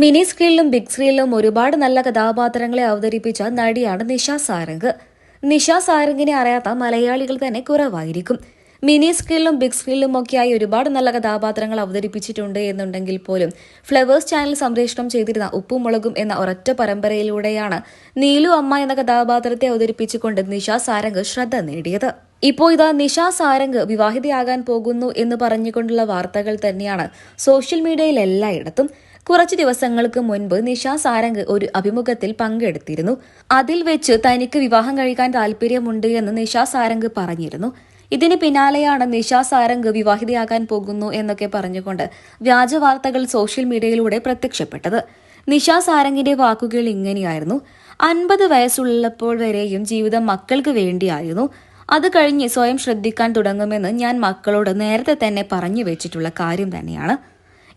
Mini സ്ക്രീനിലും big സ്ക്രീനിലും ഒരുപാട് നല്ല കഥാപാത്രങ്ങളെ അവതരിപ്പിച്ച നടിയാണ് നിഷ സാരംഗ്. നിഷ സാരംഗിനെ അറിയാത്ത മലയാളികൾ തന്നെ കുറവായിരിക്കും. മിനി സ്ക്രീനിലും ബിഗ് സ്ക്രീനിലും ഒക്കെയായി ഒരുപാട് നല്ല കഥാപാത്രങ്ങൾ അവതരിപ്പിച്ചിട്ടുണ്ട് എന്നുണ്ടെങ്കിൽ പോലും ഫ്ലവേഴ്സ് ചാനൽ സംപ്രേഷണം ചെയ്തിരുന്ന ഉപ്പും മുളകും എന്ന ഒരൊറ്റ പരമ്പരയിലൂടെയാണ് നീലു അമ്മ എന്ന കഥാപാത്രത്തെ അവതരിപ്പിച്ചുകൊണ്ട് നിഷ സാരംഗ് ശ്രദ്ധ നേടിയത്. ഇപ്പോൾ ഇതാ നിഷ സാരംഗ് വിവാഹിതയാകാൻ പോകുന്നു എന്ന് പറഞ്ഞുകൊണ്ടുള്ള വാർത്തകൾ തന്നെയാണ് സോഷ്യൽ മീഡിയയിൽ എല്ലായിടത്തും. കുറച്ചു ദിവസങ്ങൾക്ക് മുൻപ് നിഷ സാരംഗ് ഒരു അഭിമുഖത്തിൽ പങ്കെടുത്തിരുന്നു. അതിൽ വെച്ച് തനിക്ക് വിവാഹം കഴിക്കാൻ താല്പര്യമുണ്ട് എന്ന് നിഷ സാരംഗ് പറഞ്ഞിരുന്നു. ഇതിന് പിന്നാലെയാണ് നിഷ സാരംഗ് വിവാഹിതയാകാൻ പോകുന്നു എന്നൊക്കെ പറഞ്ഞുകൊണ്ട് വ്യാജ വാർത്തകൾ സോഷ്യൽ മീഡിയയിലൂടെ പ്രത്യക്ഷപ്പെട്ടത്. നിഷ സാരംഗിന്റെ വാക്കുകൾ ഇങ്ങനെയായിരുന്നു. അൻപത് വയസ്സുള്ളപ്പോൾ വരെയും ജീവിതം മക്കൾക്ക് വേണ്ടിയായിരുന്നു. അത് കഴിഞ്ഞ് സ്വയം ശ്രദ്ധിക്കാൻ തുടങ്ങുമെന്ന് ഞാൻ മക്കളോട് നേരത്തെ തന്നെ പറഞ്ഞു വെച്ചിട്ടുള്ള കാര്യം തന്നെയാണ്.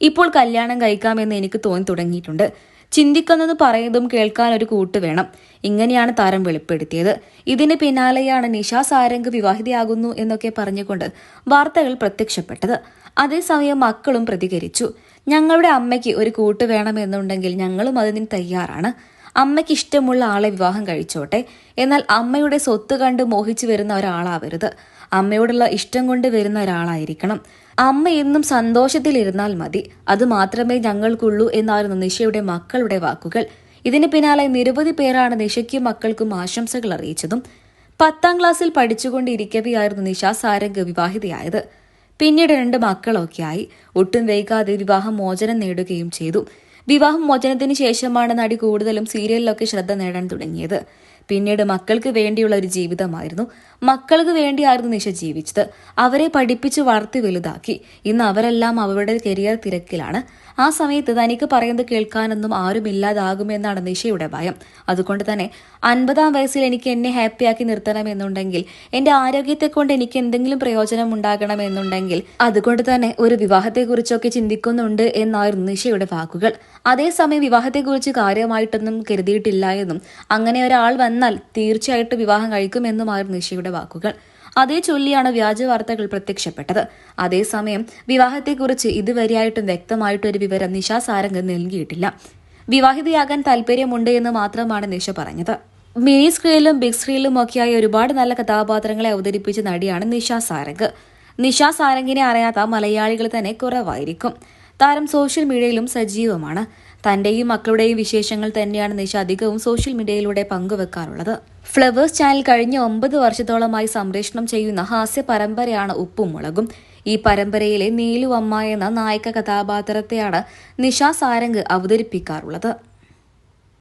ഇപ്പോൾ കല്യാണം കഴിക്കാമെന്ന് എനിക്ക് തോന്നി തുടങ്ങിയിട്ടുണ്ട്. ചിന്തിക്കുന്നത് പറയുന്നതും കേൾക്കാൻ ഒരു കൂട്ട് വേണം. ഇങ്ങനെയാണ് താരം വെളിപ്പെടുത്തിയത്. ഇതിന് പിന്നാലെയാണ് നിഷ സാരംഗ് വിവാഹിതയാകുന്നു എന്നൊക്കെ പറഞ്ഞുകൊണ്ട് വാർത്തകൾ പ്രത്യക്ഷപ്പെട്ടത്. അതേസമയം മക്കളും പ്രതികരിച്ചു. ഞങ്ങളുടെ അമ്മയ്ക്ക് ഒരു കൂട്ട് വേണമെന്നുണ്ടെങ്കിൽ ഞങ്ങളും അതിന് തയ്യാറാണ്. അമ്മയ്ക്ക് ഇഷ്ടമുള്ള ആളെ വിവാഹം കഴിച്ചോട്ടെ. എന്നാൽ അമ്മയുടെ സ്വത്ത് കണ്ട് മോഹിച്ചു വരുന്ന ഒരാളാവരുത്. അമ്മയോടുള്ള ഇഷ്ടം കൊണ്ട് വരുന്ന ഒരാളായിരിക്കണം. അമ്മ എന്നും സന്തോഷത്തിലിരുന്നാൽ മതി. അത് മാത്രമേ ഞങ്ങൾക്കുള്ളൂ എന്നായിരുന്നു നിഷയുടെ മക്കളുടെ വാക്കുകൾ. ഇതിന് പിന്നാലെ നിരവധി പേരാണ് നിഷയ്ക്കും മക്കൾക്കും ആശംസകൾ അറിയിച്ചതും. പത്താം ക്ലാസ്സിൽ പഠിച്ചുകൊണ്ടിരിക്കവെയായിരുന്നു നിഷ സാരംഗ് വിവാഹിതയായത്. പിന്നീട് രണ്ട് മക്കളൊക്കെയായി. ഒട്ടും വൈകാതെ വിവാഹം മോചനം നേടുകയും ചെയ്തു. വിവാഹം മോചനത്തിന് ശേഷമാണ് നടി കൂടുതലും സീരിയലിലൊക്കെ ശ്രദ്ധ നേടാൻ തുടങ്ങിയത്. പിന്നീട് മക്കൾക്ക് വേണ്ടിയുള്ള ഒരു ജീവിതമായിരുന്നു. മക്കൾക്ക് വേണ്ടിയായിരുന്നു നിഷ ജീവിച്ചത്. അവരെ പഠിപ്പിച്ച് വളർത്തി വലുതാക്കി. ഇന്ന് അവരെല്ലാം അവരുടെ കരിയർ തിരക്കിലാണ്. ആ സമയത്ത് തനിക്ക് പറയുന്നത് കേൾക്കാനൊന്നും ആരുമില്ലാതാകുമെന്നാണ് നിഷയുടെ ഭയം. അതുകൊണ്ട് തന്നെ അൻപതാം വയസ്സിൽ എനിക്ക് എന്നെ ഹാപ്പിയാക്കി നിർത്തണമെന്നുണ്ടെങ്കിൽ എന്റെ ആരോഗ്യത്തെ കൊണ്ട് എനിക്ക് എന്തെങ്കിലും പ്രയോജനം ഉണ്ടാകണമെന്നുണ്ടെങ്കിൽ അതുകൊണ്ട് തന്നെ ഒരു വിവാഹത്തെക്കുറിച്ചൊക്കെ ചിന്തിക്കുന്നുണ്ട് എന്നായിരുന്നു നിഷയുടെ വാക്കുകൾ. അതേസമയം വിവാഹത്തെക്കുറിച്ച് കാര്യമായിട്ടൊന്നും കരുതിയിട്ടില്ല എന്നും അങ്ങനെ ഒരാൾ വന്നാൽ തീർച്ചയായിട്ടും വിവാഹം കഴിക്കുമെന്നുമായിരുന്നു നിഷയുടെ വാക്കുകൾ. അതേ ചൊല്ലിയാണ് വ്യാജ വാർത്തകൾ പ്രത്യക്ഷപ്പെട്ടത്. അതേസമയം വിവാഹത്തെക്കുറിച്ച് ഇതുവരെയായിട്ടും വ്യക്തമായിട്ടൊരു വിവരം നിഷ സാരംഗ് നൽകിയിട്ടില്ല. വിവാഹിതയാകാൻ താല്പര്യമുണ്ട് എന്ന് മാത്രമാണ് നിഷ പറഞ്ഞത്. മിനി സ്ക്രീനിലും ബിഗ് സ്ക്രീനിലും ഒക്കെയായി ഒരുപാട് നല്ല കഥാപാത്രങ്ങളെ അവതരിപ്പിച്ച നടിയാണ് നിഷ സാരംഗ്. നിഷ സാരംഗിനെ അറിയാത്ത മലയാളികൾ തന്നെ കുറവായിരിക്കും. താരം സോഷ്യൽ മീഡിയയിലും സജീവമാണ്. തന്റെയും മക്കളുടെയും വിശേഷങ്ങൾ തന്നെയാണ് നിഷ അധികവും സോഷ്യൽ മീഡിയയിലൂടെ പങ്കുവെക്കാറുള്ളത്. ഫ്ലവേഴ്സ് ചാനൽ കഴിഞ്ഞ ഒമ്പത് വർഷത്തോളമായി സംപ്രേഷണം ചെയ്യുന്ന ഹാസ്യ പരമ്പരയാണ് ഉപ്പും മുളകും. ഈ പരമ്പരയിലെ നീലു അമ്മ എന്ന നായക കഥാപാത്രത്തെയാണ് നിഷ സാരംഗ് അവതരിപ്പിക്കാറുള്ളത്.